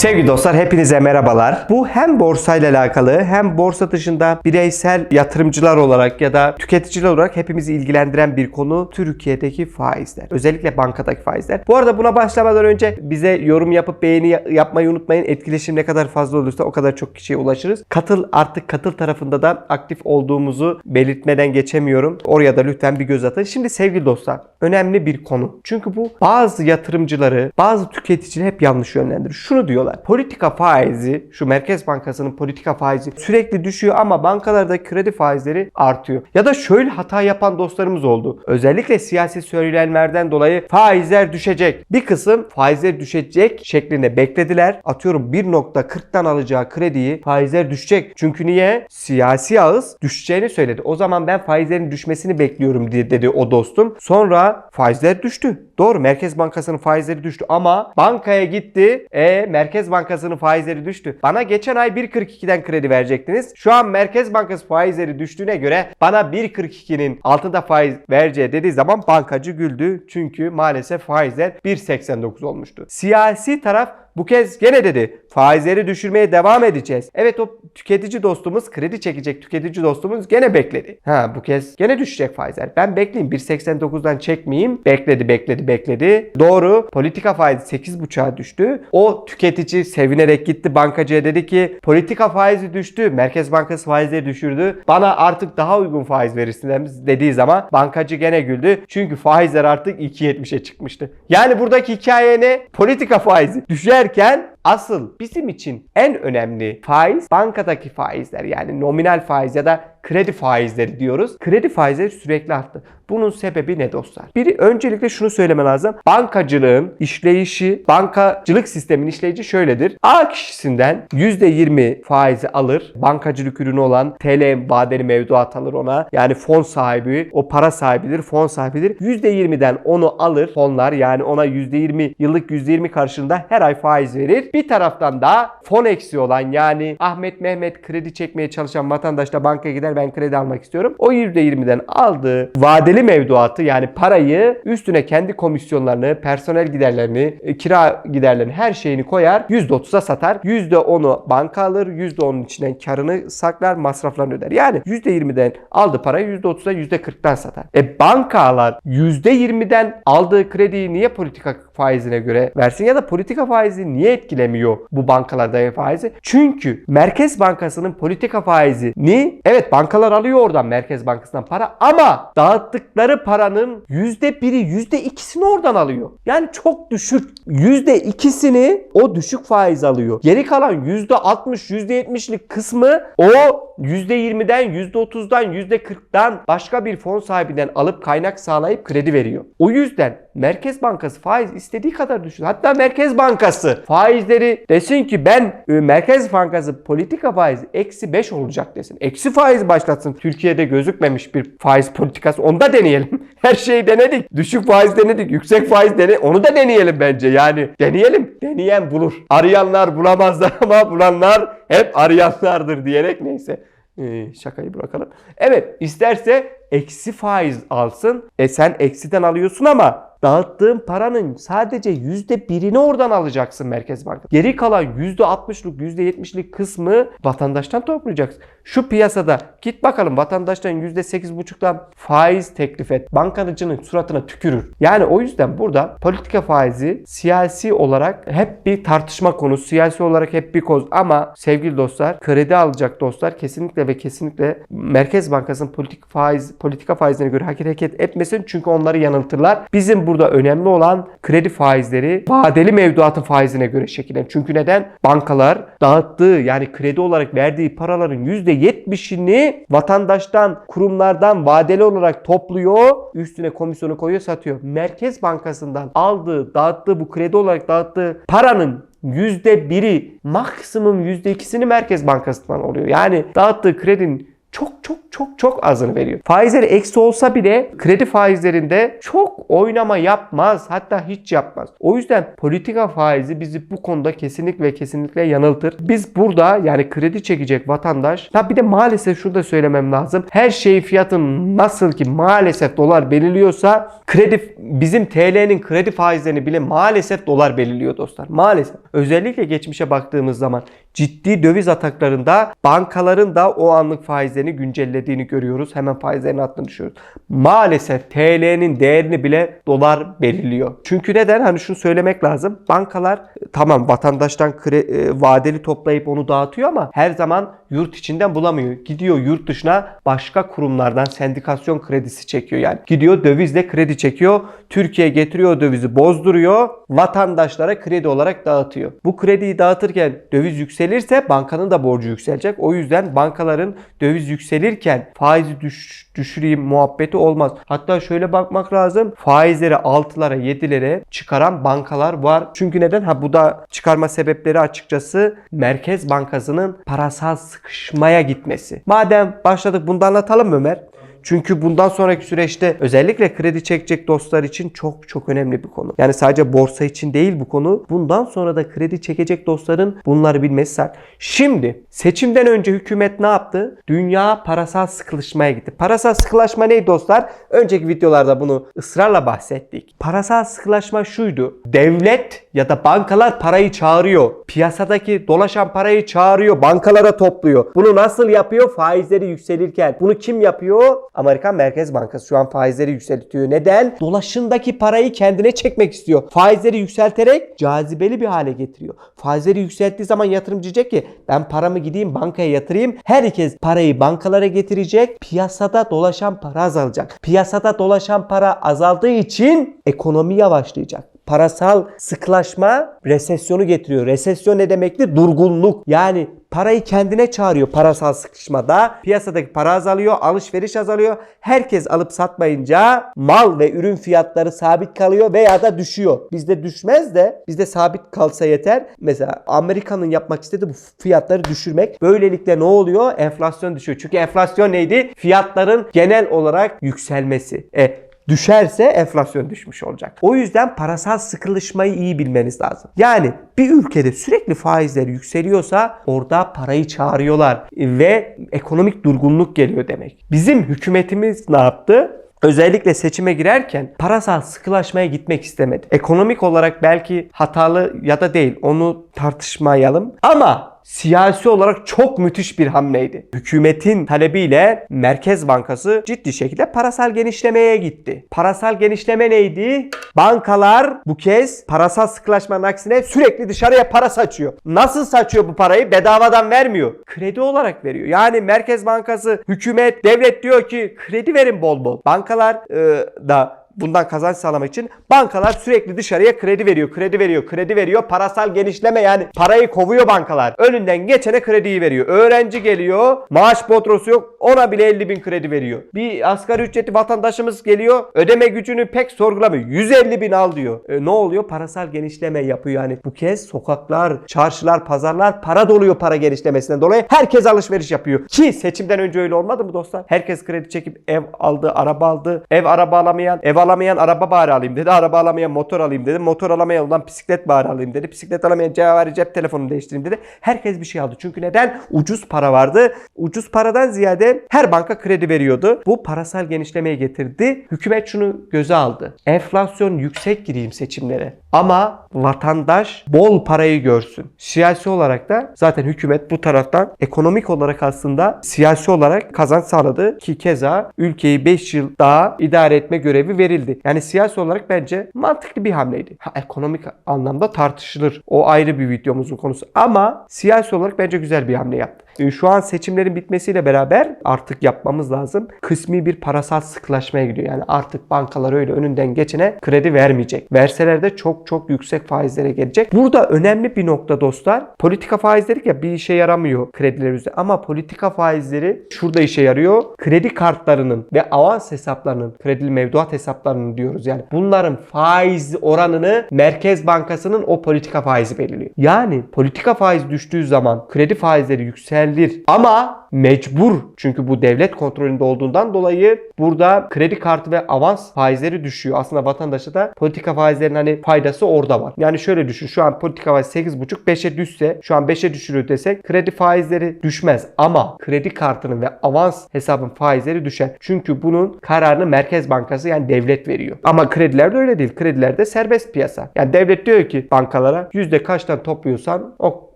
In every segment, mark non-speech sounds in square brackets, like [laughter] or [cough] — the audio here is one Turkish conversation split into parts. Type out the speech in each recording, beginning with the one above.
Sevgili dostlar hepinize merhabalar. Bu hem borsayla alakalı hem borsa dışında bireysel yatırımcılar olarak ya da tüketiciler olarak hepimizi ilgilendiren bir konu Türkiye'deki faizler. Özellikle bankadaki faizler. Bu arada buna başlamadan önce bize yorum yapıp beğeni ya- yapmayı unutmayın. Etkileşim ne kadar fazla olursa o kadar çok kişiye ulaşırız. Katıl artık katıl tarafında da aktif olduğumuzu belirtmeden geçemiyorum. Oraya da lütfen bir göz atın. Şimdi sevgili dostlar önemli bir konu. Çünkü bu bazı yatırımcıları, bazı tüketicileri hep yanlış yönlendirir. Şunu diyorlar. Politika faizi, şu Merkez Bankası'nın politika faizi sürekli düşüyor ama bankalarda kredi faizleri artıyor. Ya da şöyle hata yapan dostlarımız oldu. Özellikle siyasi söylemlerden dolayı faizler düşecek. Bir kısım faizler düşecek şeklinde beklediler. Atıyorum 1.40'tan alacağı krediyi faizler düşecek. Çünkü niye? Siyasi ağız düşeceğini söyledi. O zaman ben faizlerin düşmesini bekliyorum diye dedi o dostum. Sonra faizler düştü. Doğru Merkez Bankası'nın faizleri düştü ama bankaya gitti. E Merkez Bankası'nın faizleri düştü. Bana geçen ay 1.42'den kredi verecektiniz. Şu an Merkez Bankası faizleri düştüğüne göre bana 1.42'nin altında faiz vereceği dediği zaman bankacı güldü. Çünkü maalesef faizler 1.89 olmuştu. Siyasi taraf bu kez gene dedi faizleri düşürmeye devam edeceğiz. Evet o tüketici dostumuz kredi çekecek tüketici dostumuz gene bekledi. Ha bu kez gene düşecek faizler. Ben bekleyeyim 1.89'dan çekmeyeyim. Bekledi bekledi bekledi. Doğru politika faizi 8.5'a düştü. O tüketici sevinerek gitti bankacıya dedi ki politika faizi düştü. Merkez Bankası faizleri düşürdü. Bana artık daha uygun faiz verirsiniz dediği zaman bankacı gene güldü. Çünkü faizler artık 2.70'e çıkmıştı. Yani buradaki hikaye ne? Politika faizi düşerken asıl bizim için en önemli faiz bankadaki faizler yani nominal faiz ya da kredi faizleri diyoruz. Kredi faizleri sürekli arttı. Bunun sebebi ne dostlar? Biri öncelikle şunu söyleme lazım. Bankacılığın işleyişi, bankacılık sistemin işleyici şöyledir. A kişisinden %20 faizi alır. Bankacılık ürünü olan TL vadeli mevduat alır ona. Yani fon sahibi, o para sahibidir, fon sahibidir. %20'den onu alır fonlar yani ona %20 yıllık %20 karşılığında her ay faiz verir. Bir taraftan da fon eksiği olan yani Ahmet Mehmet kredi çekmeye çalışan vatandaş da bankaya gider ben kredi almak istiyorum. O %20'den aldığı vadeli mevduatı yani parayı üstüne kendi komisyonlarını, personel giderlerini, e, kira giderlerini her şeyini koyar. %30'a satar. %10'u banka alır. %10'un içinden karını saklar, masraflarını öder. Yani %20'den aldığı parayı %30'a %40'dan satar. E bankalar %20'den aldığı krediyi niye politika faizine göre versin ya da politika faizi niye etkilemiyor bu bankalardaki faizi? Çünkü Merkez Bankası'nın politika faizini evet bankalar alıyor oradan Merkez Bankası'ndan para ama dağıttıkları paranın %1'i %2'sini oradan alıyor. Yani çok düşük. %2'sini o düşük faiz alıyor. Geri kalan %60, %70'lik kısmı o %20'den, %30'dan, %40'dan başka bir fon sahibinden alıp kaynak sağlayıp kredi veriyor. O yüzden Merkez Bankası faiz istediği kadar düşün. Hatta Merkez Bankası faizleri desin ki ben e, Merkez Bankası politika faizi eksi 5 olacak desin. Eksi faiz başlatsın. Türkiye'de gözükmemiş bir faiz politikası. Onu da deneyelim. [laughs] Her şeyi denedik. Düşük faiz denedik. Yüksek faiz denedik. Onu da deneyelim bence. Yani deneyelim. Deneyen bulur. Arayanlar bulamazlar [laughs] ama bulanlar hep arayanlardır diyerek neyse. Ee, şakayı bırakalım. Evet isterse eksi faiz alsın. E sen eksiden alıyorsun ama dağıttığın paranın sadece yüzde birini oradan alacaksın Merkez Bankası. Geri kalan yüzde altmışlık, yüzde yetmişlik kısmı vatandaştan toplayacaksın. Şu piyasada git bakalım vatandaştan yüzde sekiz buçuktan faiz teklif et. Bankacının suratına tükürür. Yani o yüzden burada politika faizi siyasi olarak hep bir tartışma konusu. Siyasi olarak hep bir koz. Ama sevgili dostlar kredi alacak dostlar kesinlikle ve kesinlikle Merkez Bankası'nın politik faiz, politika faizine göre hareket etmesin. Çünkü onları yanıltırlar. Bizim burada önemli olan kredi faizleri vadeli mevduatın faizine göre şekillenir. Çünkü neden? Bankalar dağıttığı yani kredi olarak verdiği paraların %70'ini vatandaştan, kurumlardan vadeli olarak topluyor. Üstüne komisyonu koyuyor, satıyor. Merkez Bankası'ndan aldığı, dağıttığı bu kredi olarak dağıttığı paranın %1'i maksimum %2'sini Merkez Bankası'ndan oluyor. Yani dağıttığı kredinin çok çok çok çok azını veriyor. Faizleri eksi olsa bile kredi faizlerinde çok oynama yapmaz. Hatta hiç yapmaz. O yüzden politika faizi bizi bu konuda kesinlikle kesinlikle yanıltır. Biz burada yani kredi çekecek vatandaş tabi bir de maalesef şunu da söylemem lazım. Her şey fiyatın nasıl ki maalesef dolar belirliyorsa kredi bizim TL'nin kredi faizlerini bile maalesef dolar belirliyor dostlar. Maalesef. Özellikle geçmişe baktığımız zaman ciddi döviz ataklarında bankaların da o anlık faizlerini güncellediğini görüyoruz. Hemen faizlerin attığını düşüyoruz. Maalesef TL'nin değerini bile dolar belirliyor. Çünkü neden? Hani şunu söylemek lazım. Bankalar tamam vatandaştan kre- e, vadeli toplayıp onu dağıtıyor ama her zaman yurt içinden bulamıyor. Gidiyor yurt dışına başka kurumlardan sendikasyon kredisi çekiyor yani. Gidiyor dövizle kredi çekiyor. Türkiye getiriyor dövizi bozduruyor. Vatandaşlara kredi olarak dağıtıyor. Bu krediyi dağıtırken döviz yükselirse bankanın da borcu yükselecek. O yüzden bankaların döviz yükselirken faizi düş, düşüreyim muhabbeti olmaz. Hatta şöyle bakmak lazım. Faizleri 6'lara 7'lere çıkaran bankalar var. Çünkü neden? Ha bu da çıkarma sebepleri açıkçası Merkez Bankası'nın parasal sıkışmaya gitmesi. Madem başladık bunu da anlatalım Ömer? Çünkü bundan sonraki süreçte özellikle kredi çekecek dostlar için çok çok önemli bir konu. Yani sadece borsa için değil bu konu. Bundan sonra da kredi çekecek dostların bunları bilmesi şart. Şimdi seçimden önce hükümet ne yaptı? Dünya parasal sıkılışmaya gitti. Parasal sıkılaşma neydi dostlar? Önceki videolarda bunu ısrarla bahsettik. Parasal sıkılaşma şuydu. Devlet ya da bankalar parayı çağırıyor. Piyasadaki dolaşan parayı çağırıyor. Bankalara topluyor. Bunu nasıl yapıyor? Faizleri yükselirken. Bunu kim yapıyor? Amerikan Merkez Bankası şu an faizleri yükseltiyor. Neden? Dolaşındaki parayı kendine çekmek istiyor. Faizleri yükselterek cazibeli bir hale getiriyor. Faizleri yükselttiği zaman yatırımcı diyecek ki ben paramı gideyim bankaya yatırayım. Herkes parayı bankalara getirecek. Piyasada dolaşan para azalacak. Piyasada dolaşan para azaldığı için ekonomi yavaşlayacak parasal sıklaşma resesyonu getiriyor. Resesyon ne demekti? Durgunluk. Yani parayı kendine çağırıyor parasal sıkışmada. Piyasadaki para azalıyor, alışveriş azalıyor. Herkes alıp satmayınca mal ve ürün fiyatları sabit kalıyor veya da düşüyor. Bizde düşmez de bizde sabit kalsa yeter. Mesela Amerika'nın yapmak istediği bu fiyatları düşürmek. Böylelikle ne oluyor? Enflasyon düşüyor. Çünkü enflasyon neydi? Fiyatların genel olarak yükselmesi. E düşerse enflasyon düşmüş olacak. O yüzden parasal sıkılışmayı iyi bilmeniz lazım. Yani bir ülkede sürekli faizler yükseliyorsa orada parayı çağırıyorlar ve ekonomik durgunluk geliyor demek. Bizim hükümetimiz ne yaptı? Özellikle seçime girerken parasal sıkılaşmaya gitmek istemedi. Ekonomik olarak belki hatalı ya da değil onu tartışmayalım. Ama siyasi olarak çok müthiş bir hamleydi. Hükümetin talebiyle Merkez Bankası ciddi şekilde parasal genişlemeye gitti. Parasal genişleme neydi? Bankalar bu kez parasal sıkılaşmanın aksine sürekli dışarıya para saçıyor. Nasıl saçıyor bu parayı? Bedavadan vermiyor. Kredi olarak veriyor. Yani Merkez Bankası, hükümet, devlet diyor ki kredi verin bol bol. Bankalar e, da bundan kazanç sağlamak için bankalar sürekli dışarıya kredi veriyor, kredi veriyor, kredi veriyor. Parasal genişleme yani parayı kovuyor bankalar. Önünden geçene krediyi veriyor. Öğrenci geliyor, maaş botrosu yok ona bile 50 bin kredi veriyor. Bir asgari ücreti vatandaşımız geliyor, ödeme gücünü pek sorgulamıyor. 150 bin al diyor. E, ne oluyor? Parasal genişleme yapıyor yani. Bu kez sokaklar, çarşılar, pazarlar para doluyor para genişlemesinden dolayı. Herkes alışveriş yapıyor. Ki seçimden önce öyle olmadı mı dostlar? Herkes kredi çekip ev aldı, araba aldı. Ev araba alamayan, ev alamayan araba bari alayım dedi. Araba alamayan motor alayım dedi. Motor alamayan olan bisiklet bari alayım dedi. Bisiklet alamayan cevabı cep telefonunu değiştireyim dedi. Herkes bir şey aldı. Çünkü neden? Ucuz para vardı. Ucuz paradan ziyade her banka kredi veriyordu. Bu parasal genişlemeye getirdi. Hükümet şunu göze aldı. Enflasyon yüksek gireyim seçimlere. Ama vatandaş bol parayı görsün. Siyasi olarak da zaten hükümet bu taraftan ekonomik olarak aslında siyasi olarak kazanç sağladı ki keza ülkeyi 5 yıl daha idare etme görevi verildi. Yani siyasi olarak bence mantıklı bir hamleydi. Ha, ekonomik anlamda tartışılır. O ayrı bir videomuzun konusu. Ama siyasi olarak bence güzel bir hamle yaptı. E, Şu an seçimlerin bitmesiyle beraber artık yapmamız lazım. Kısmi bir parasal sıklaşmaya gidiyor. Yani artık bankalar öyle önünden geçene kredi vermeyecek. Verseler de çok çok yüksek faizlere gelecek. Burada önemli bir nokta dostlar. Politika faizleri ya bir işe yaramıyor krediler üzerinde. Ama politika faizleri şurada işe yarıyor. Kredi kartlarının ve avans hesaplarının, kredili mevduat hesaplarının diyoruz yani. Bunların faiz oranını Merkez Bankası'nın o politika faizi belirliyor. Yani politika faizi düştüğü zaman kredi faizleri yükselir ama mecbur çünkü bu devlet kontrolünde olduğundan dolayı burada kredi kartı ve avans faizleri düşüyor. Aslında vatandaşa da politika faizlerinin hani faydası orada var. Yani şöyle düşün şu an politika faizi 8,5 5'e düşse şu an 5'e düşürüyor desek kredi faizleri düşmez ama kredi kartının ve avans hesabın faizleri düşer. Çünkü bunun kararını Merkez Bankası yani devlet veriyor. Ama kredilerde öyle değil. Kredilerde serbest piyasa. Yani devlet diyor ki bankalara yüzde kaçtan topluyorsan o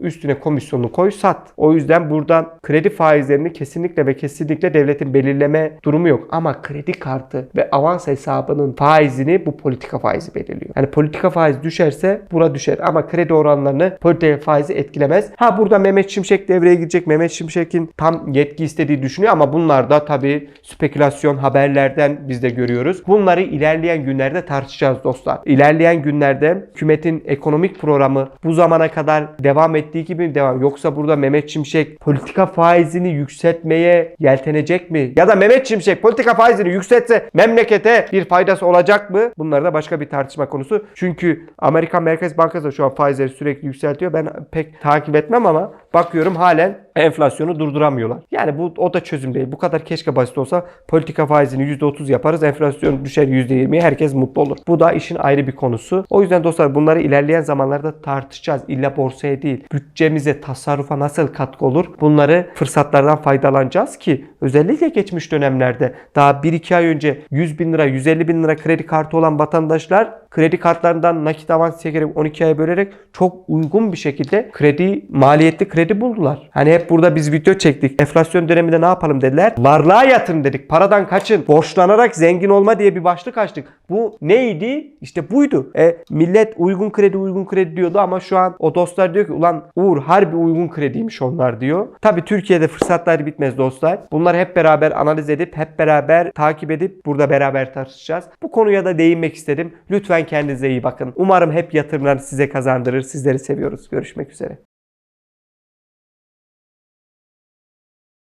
üstüne komisyonunu koy sat. O yüzden buradan kredi faizlerini kesinlikle ve kesinlikle devletin belirleme durumu yok. Ama kredi kartı ve avans hesabının faizini bu politika faizi belirliyor. Yani politika faizi düşerse bura düşer ama kredi oranlarını politika faizi etkilemez. Ha burada Mehmet Şimşek devreye girecek. Mehmet Şimşek'in tam yetki istediği düşünüyor ama bunlar da tabii spekülasyon haberlerden biz de görüyoruz. Bunları ilerleyen günlerde tartışacağız dostlar. İlerleyen günlerde hükümetin ekonomik programı bu zamana kadar devam ettiği gibi mi devam? Yoksa burada Mehmet Şimşek politika faizini yükseltmeye yeltenecek mi? Ya da Mehmet Şimşek politika faizini yükseltse memlekete bir faydası olacak mı? Bunlar da başka bir tartışma konusu. Çünkü Amerikan Merkez Bankası da şu an faizleri sürekli yükseltiyor. Ben pek takip etmem ama bakıyorum halen enflasyonu durduramıyorlar. Yani bu o da çözüm değil. Bu kadar keşke basit olsa politika faizini %30 yaparız. Enflasyon düşer %20'ye herkes mutlu olur. Bu da işin ayrı bir konusu. O yüzden dostlar bunları ilerleyen zamanlarda tartışacağız. İlla borsaya değil. Bütçemize, tasarrufa nasıl katkı olur? Bunları fırsatlardan faydalanacağız ki özellikle geçmiş dönemlerde daha 1-2 ay önce 100 bin lira, 150 bin lira kredi kartı olan vatandaşlar kredi kartlarından nakit avans çekerek 12 aya bölerek çok uygun bir şekilde kredi maliyetli kredi buldular. Hani hep burada biz video çektik. Enflasyon döneminde ne yapalım dediler. Varlığa yatırın dedik. Paradan kaçın. Borçlanarak zengin olma diye bir başlık açtık. Bu neydi? İşte buydu. E, millet uygun kredi uygun kredi diyordu ama şu an o dostlar diyor ki ulan Uğur harbi uygun krediymiş onlar diyor. Tabi Türkiye'de fırsatlar bitmez dostlar. Bunları hep beraber analiz edip hep beraber takip edip burada beraber tartışacağız. Bu konuya da değinmek istedim. Lütfen kendinize iyi bakın. Umarım hep yatırımlar size kazandırır. Sizleri seviyoruz. Görüşmek üzere.